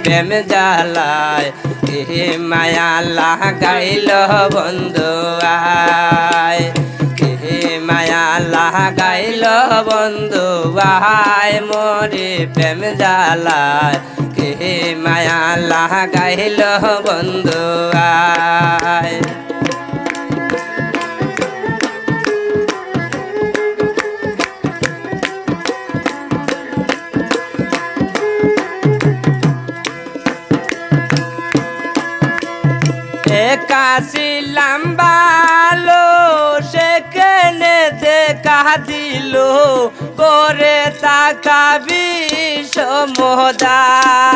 প্রেম জালায় এ মায়া লাগাইল বন্ধু আয়। এ মায়া লাগাইল বন্ধু আয়। মোরে প্রেম জালায় কে মায়া লাগাইল বন্ধু আয়। একাশি লম্বালো সেখানে দেখা দিল করে তাকাবি সমুদায়।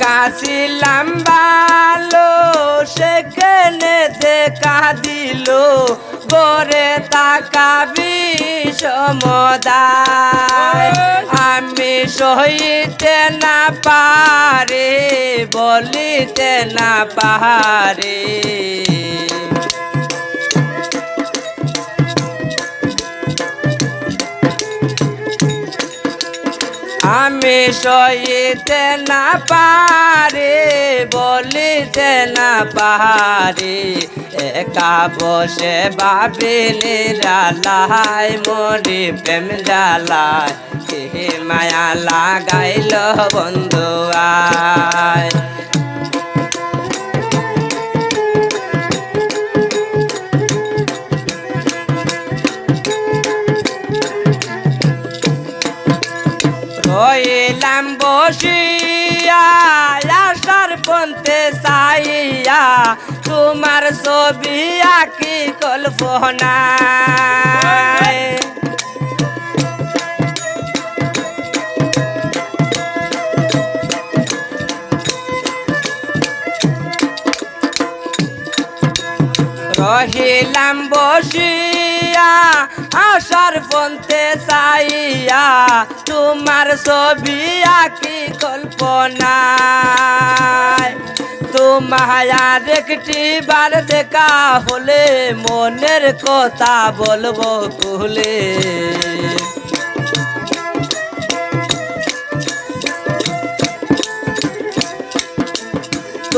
কাশি লম্বালো সেখানে দেখা দিল গরে তাকাবি সমদায়। আমি সহিতে না পারে বলিতে না পারে। আমি সইতে না পারে, বলিতে না পারে। একা বসে বাবিনি জালাই মরি প্রেম কে মায়া লাগাইল বন্ধু আয়। রইলাম বসিয়া আসার পন্থে চাইয়া তোমার ছবি আঁকি কল্পনায়। রহিলাম বসিয়া আসার পন্থে চাইয়া তোমার ছবি আঁকি কল্পনায়। তোমার একটি বার দেখা হলে মনের কথা বলব কুলে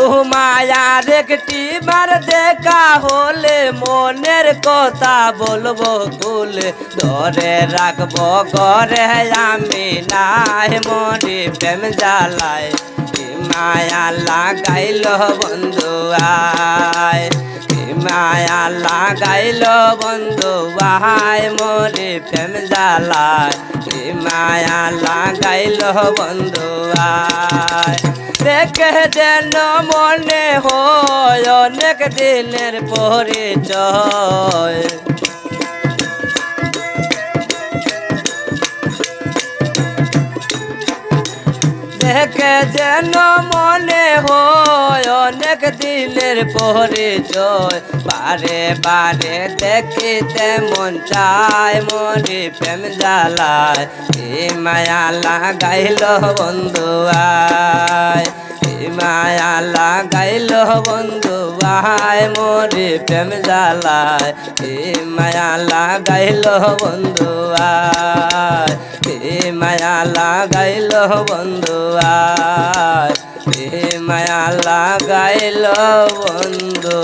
তোমার একটি বার দেখা হলে মনের কথা বলব কুলে ধরে রাখব ঘরে আমি নাই মরি প্রেম জ্বালায়। মায়া লাগাইল বন্ধু আয়। মায়া লাগাইল বন্ধু, বাহাই মরি প্রেম জ্বালায়। মায়া লাগাইল বন্ধু, আয়। দেখে যেন মনে হয়, অনেক দিনের পরিচয়। দেখে যেন মনে হয় অনেক দিনের পরিচয়। বারে বারে দেখিতে মন চায় মনে প্রেম জ্বালায়। এ মায়া লাগাইল বন্ধু আয়। মায়া লাগাইল বন্ধু বাহাই মোরে প্রেম জ্বালায়। এ মায়া লাগাইল বন্ধু আয় এ মায়া লাগাইল বন্ধু আয় এ মায়া লাগাইল বন্ধু